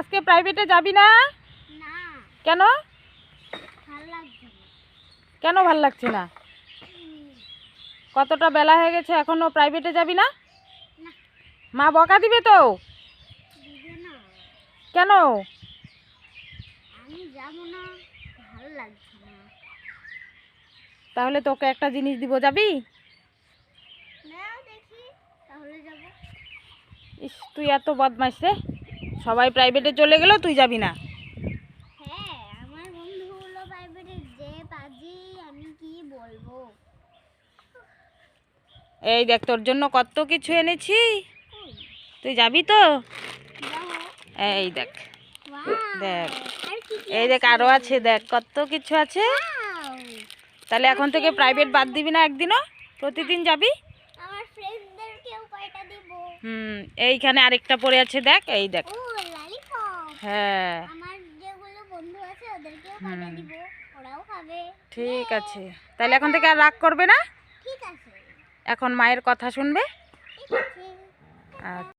আজকে প্রাইভেটে যাবি না? কেন? কেন ভালো লাগছে না? কতটা বেলা হয়ে গেছে এখনও প্রাইভেটে যাবি না? মা বকা দিবে তো? কেন? তাহলে তোকে একটা জিনিস দিব যাব। ইস তুই এত বদমাইশ রে। সবাই প্রাইভেটে চলে গেল তুই যাবি না। হ্যাঁ এই দেখ তোর জন্য কত কিছু এনেছি। তুই যাবি তো? এই দেখ দেখ। এই দেখ আরও আছে দেখ কত কিছু আছে। তাহলে এখন থেকে প্রাইভেট বাদ দিবি না একদিনও? প্রতিদিন যাবি? হুম এইখানে আরেকটা পড়ে আছে দেখ এই দেখ। হ্যাঁ। আমার যেগুলো বন্ধু আছে ওদেরকেও দিব ওরাও খাবে। ঠিক আছে। তাহলে এখন থেকে আর রাগ করবে না? ঠিক আছে। এখন মায়ের কথা শুনবে? ঠিক আছে। আচ্ছা।